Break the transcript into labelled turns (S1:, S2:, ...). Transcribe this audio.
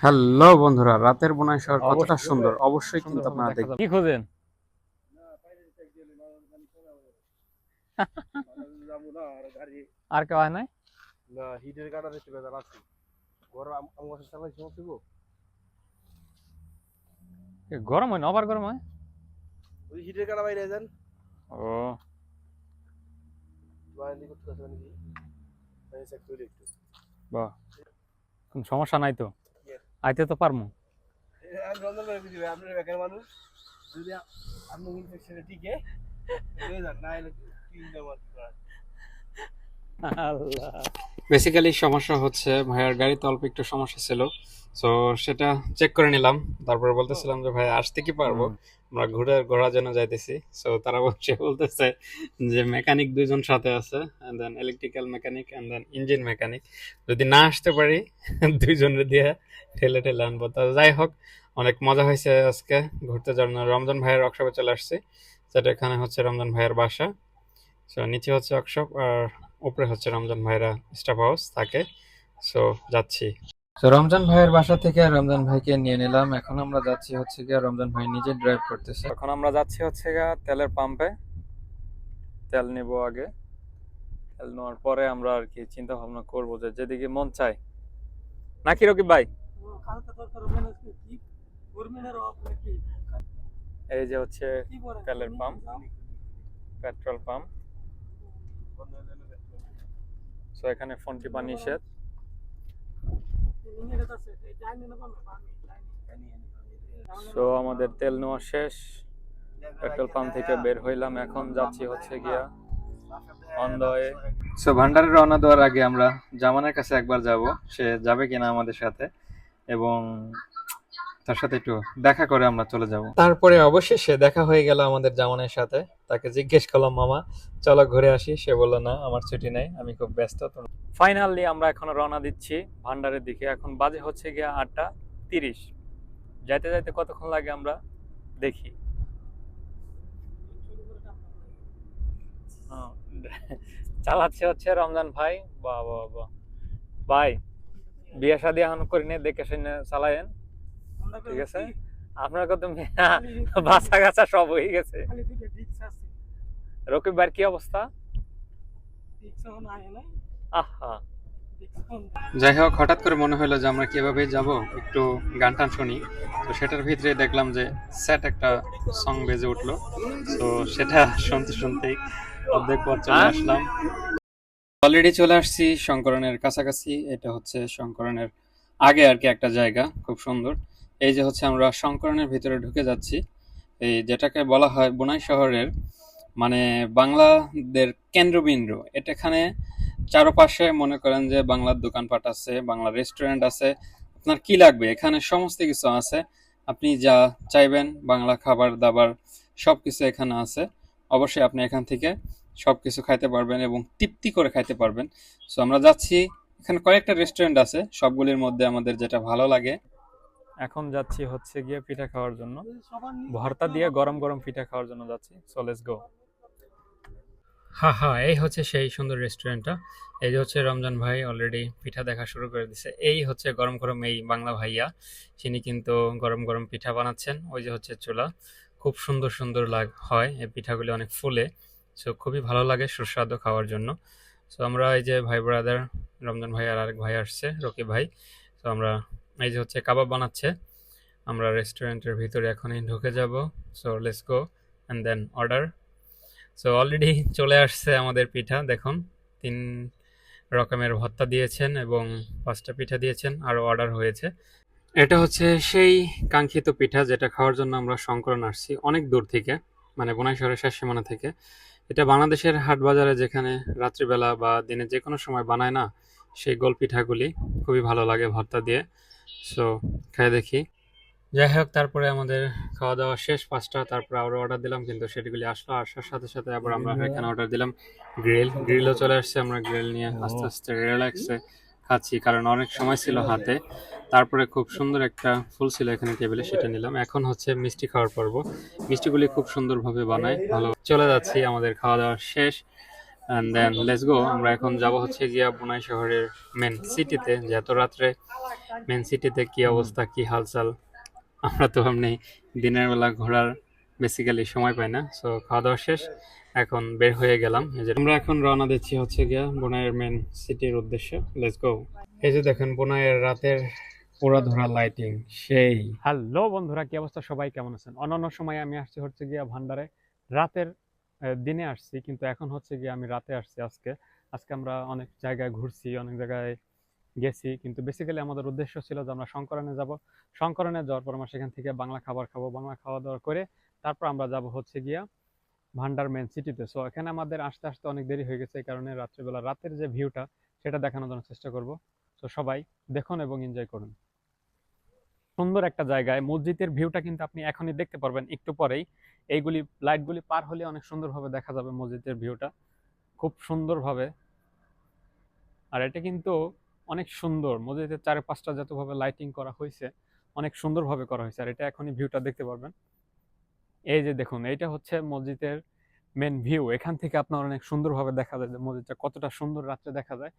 S1: Hello বন্ধুরা রাতের বোনাই শহর কতটা
S2: অবশ্যই
S1: সুন্দর? অবশ্যই কিন্তু আপনারা দেখবেন।
S2: কি খোঁজেন? আর কেউ হয় নাই?
S3: না হিটের কাটা দেখতে বেজার আছে। গরম আম আম গাছের চালাই সমস্ত
S2: এ গরম হয় না? আবার গরম হয়?
S3: ওই হিটের কাটা বাইরে যান।
S2: ও।
S3: বাইরে করতে
S2: বাহ। কোন সমস্যা নাই তো? আইতে তো পারমু।
S3: মানুষ। যদি আপনি টিকে না এলে তিন দেওয়ার
S2: আল্লাহ
S1: বেসিক্যালি সমস্যা হচ্ছে ভাইয়ার গাড়িতে অল্প একটু সমস্যা ছিল। তো সেটা চেক করে নিলাম। তারপরে বলতেছিলাম যে ভাই আসতে কি পারব? আমরা ঘুরে ঘোরার জন্য যাইতেছি। সো তারা বলছে বলতেছে যে মেকানিক দুইজন সাথে আছে and then electrical mechanic and then engine mechanic যদি না আসতে পারি দুইজনের দিয়ে ঠেলে ঠেলে আনব। তো যাই হোক অনেক মজা হয়েছে আজকে ঘুরতে জন্য। রমজান ভাইয়ের ওয়ার্কশপে চলে আসছি। সেটা এখানে হচ্ছে রমজান ভাইয়ের বাসা। সো নিচে হচ্ছে ওয়ার্কশপ আর উপরে হচ্ছে রমজান ভাইরা স্টাফ হাউস থাকে। সো যাচ্ছি। তো রমজান ভাইয়ের বাসা থেকে রমজান ভাইকে নিয়ে নিলাম। এখন আমরা যাচ্ছি হচ্ছে গিয়ে রমজান ভাই নিজে ড্রাইভ করতেছে।
S2: এখন আমরা যাচ্ছি হচ্ছে গা তেলের পাম্পে তেল নিব আগে। তেল নেওয়ার পরে আমরা আর কি চিন্তা ভাবনা করব যে যেদিকে মন চায়। নাকি রকিব ভাই? এই যে হচ্ছে তেলের পাম্প পেট্রোল পাম্প সো এখানে ফোন টিপা নিষেধ সো আমাদের তেল নেওয়া শেষ। পেট্রোল পাম্প থেকে বের হইলাম এখন যাচ্ছি হচ্ছে গিয়া অন দ্য
S1: সো ভান্ডারে রওনা দেওয়ার আগে আমরা জামানের কাছে একবার যাব সে যাবে কিনা আমাদের সাথে। এবং তার সাথে একটু দেখা করে আমরা চলে যাব। তারপরে অবশেষে দেখা হয়ে গেল আমাদের জামানের সাথে। তাকে জিজ্ঞেস করলাম মামা চলো ঘুরে আসি। সে বলল না আমার ছুটি নেই আমি খুব ব্যস্ত।
S2: ফাইনালি আমরা এখন রওনা দিচ্ছি ভান্ডারের দিকে। এখন বাজে হচ্ছে গিয়ে আটটা তিরিশ। যাইতে যাইতে কতক্ষণ লাগে আমরা দেখি। হ্যাঁ, চালাচ্ছে হচ্ছে রমজান ভাই। বাহ বাহ বাহ। ভাই বিয়ে শাদি এখন করি নে দেখে শুনে চালায়েন। ঠিক আছে? আপনার কত বাসা গাছা সব হয়ে গেছে। রকিব ভাইয়ের কি অবস্থা? আহা
S1: যাই হোক হঠাৎ করে মনে হলো যে আমরা কীভাবে যাব? একটু গান টান শুনি। তো সেটার ভিতরে দেখলাম যে স্যাট একটা সং বেজে উঠল। তো সেটা শুনতে শুনতেই অর্ধেক পথ চলে? আসলাম। অলরেডি চলে আসছি শঙ্করনের কাছাকাছি। এটা হচ্ছে শঙ্করনের আগে আর কি একটা জায়গা খুব সুন্দর। এই যে হচ্ছে আমরা সংকরণের ভিতরে ঢুকে যাচ্ছি। এই যেটাকে বলা হয় বুনাই শহরের মানে বাংলাদের কেন্দ্রবিন্দু। এটা এখানে চারপাশে মনে করেন যে বাংলার দোকানপাট আছে বাংলা রেস্টুরেন্ট আছে। আপনার কি লাগবে? এখানে সমস্ত কিছু আছে। আপনি যা চাইবেন, বাংলা খাবার, দাবার, সবকিছু এখানে আছে। অবশ্যই আপনি এখান থেকে সবকিছু খাইতে পারবেন এবং তৃপ্তি করে খাইতে পারবেন। সো আমরা যাচ্ছি। এখানে কয়েকটা রেস্টুরেন্ট আছে। সবগুলির মধ্যে আমাদের যেটা ভালো লাগে
S2: এখন যাচ্ছি হচ্ছে গিয়ে পিঠা খাওয়ার জন্য। ভর্তা দিয়ে গরম গরম পিঠা খাওয়ার জন্য যাচ্ছি। সো লেটস গো
S1: হ্যাঁ হ্যাঁ এই হচ্ছে সেই সুন্দর রেস্টুরেন্টটা এই যে হচ্ছে রমজান ভাই অলরেডি পিঠা দেখা শুরু করে দিছে। এই হচ্ছে গরম গরম এই বাংলা ভাইয়া। তিনি কিন্তু গরম গরম পিঠা বানাচ্ছেন। ওই যে হচ্ছে চুলা। খুব সুন্দর সুন্দর লাগ হয়। এই পিঠাগুলি অনেক ফুলে। সো খুবই ভালো লাগে সুস্বাদু খাওয়ার জন্য। সো আমরা এই যে ভাই ব্রাদার রমজান ভাই আর আরেক ভাই আসছে রকি ভাই। তো আমরা এই যে হচ্ছে কাবাব বানাচ্ছে। আমরা রেস্টুরেন্টের ভিতরে এখনই ঢুকে যাব। So let's go and then order so already চলে আসছে আমাদের পিঠা, দেখুন। তিন রকমের ভত্তা দিয়েছেন এবং পাঁচটা পিঠা দিয়েছেন আরও অর্ডার হয়েছে। এটা হচ্ছে সেই কাঙ্ক্ষিত পিঠা যেটা খাওয়ার জন্য আমরা সংকলন আসছি অনেক দূর থেকে মানে বোনাই শহরের শেষ সীমানা থেকে। এটা বাংলাদেশের হাট বাজারে যেখানে রাত্রিবেলা বা দিনে যে কোনো সময় বানায় না, সেই গোল পিঠাগুলি খুবই ভালো লাগে ভর্তা দিয়ে। সো খেয়ে দেখি। যাই হোক তারপরে আমাদের খাওয়া দাওয়া শেষ পাঁচটা তারপরে আরও অর্ডার দিলাম কিন্তু সেটিগুলি আসলো আসার সাথে সাথে আবার আমরা এখানে অর্ডার দিলাম গ্রিল গ্রিলও চলে আসছে আমরা গ্রিল নিয়ে আস্তে আস্তে রিল্যাক্সে খাচ্ছি কারণ অনেক সময় ছিল হাতে। তারপরে খুব সুন্দর একটা ফুল ছিল এখানে টেবিলে সেটা নিলাম। এখন হচ্ছে মিষ্টি খাওয়ার পর্ব। মিষ্টিগুলি খুব সুন্দরভাবে বানায় ভালো। চলে যাচ্ছি আমাদের খাওয়া দাওয়া শেষ। অ্যান্ড দেন লেটস গো আমরা এখন যাব হচ্ছে গিয়া বুনাই শহরের মেন সিটিতে যেহেতু রাত্রে মেন সিটিতে কি অবস্থা, কি হালচাল, আমরা তো এমনি দিনের বেলা ঘোরার বেসিক্যালি সময় পাই না। সো খাওয়া দাওয়া শেষ, এখন বের হয়ে গেলাম। যে আমরা এখন রওনা দিচ্ছি হচ্ছে গিয়া বোনাইয়ের মেন সিটির উদ্দেশ্যে। লেটস গো এই যে দেখেন, বোনাইয়ের রাতের পোড়া ধরা লাইটিং সেই।
S2: হ্যালো বন্ধুরা, কি অবস্থা? সবাই কেমন আছেন? অন্যান্য সময় আমি আসছি হচ্ছে গিয়া ভান্ডারে। রাতের দিনে আসছি, কিন্তু এখন হচ্ছে গিয়ে আমি রাতে আসছি আজকে। আজকে আমরা অনেক জায়গায় ঘুরছি, অনেক জায়গায় গেছি, কিন্তু বেসিক্যালি আমাদের উদ্দেশ্য ছিল যে আমরা শঙ্করণে যাব। শঙ্করণে যাওয়ার পর আমরা সেখান থেকে বাংলা খাবার খাব, বাংলা খাওয়া দাওয়া করে তারপর আমরা যাব হচ্ছে গিয়া ভান্ডার মেন সিটিতে। সো এখানে আমাদের আসতে আসতে অনেক দেরি হয়ে গেছে, এই কারণে রাত্রিবেলা রাতের যে ভিউটা সেটা দেখানোর জন্য চেষ্টা করব। তো সবাই দেখুন এবং এনজয় করুন। সুন্দর একটা জায়গায়। মসজিদের ভিউটা কিন্তু আপনি এখনই দেখতে পারবেন একটু পরেই। এইগুলি, লাইটগুলি পার হলে অনেক সুন্দরভাবে দেখা যাবে মসজিদের ভিউটা। খুব সুন্দরভাবে। আর এটা কিন্তু অনেক সুন্দর। মসজিদের চারে পাঁচটা যতভাবে লাইটিং করা হয়েছে, অনেক সুন্দরভাবে করা হয়েছে। আর এটা এখনই ভিউটা দেখতে পারবেন। এই যে দেখুন, এইটা হচ্ছে মসজিদের মেন ভিউ এখান থেকে আপনার অনেক সুন্দরভাবে দেখা যায় যে মসজিদটা কতটা সুন্দর রাত্রে দেখা যায়।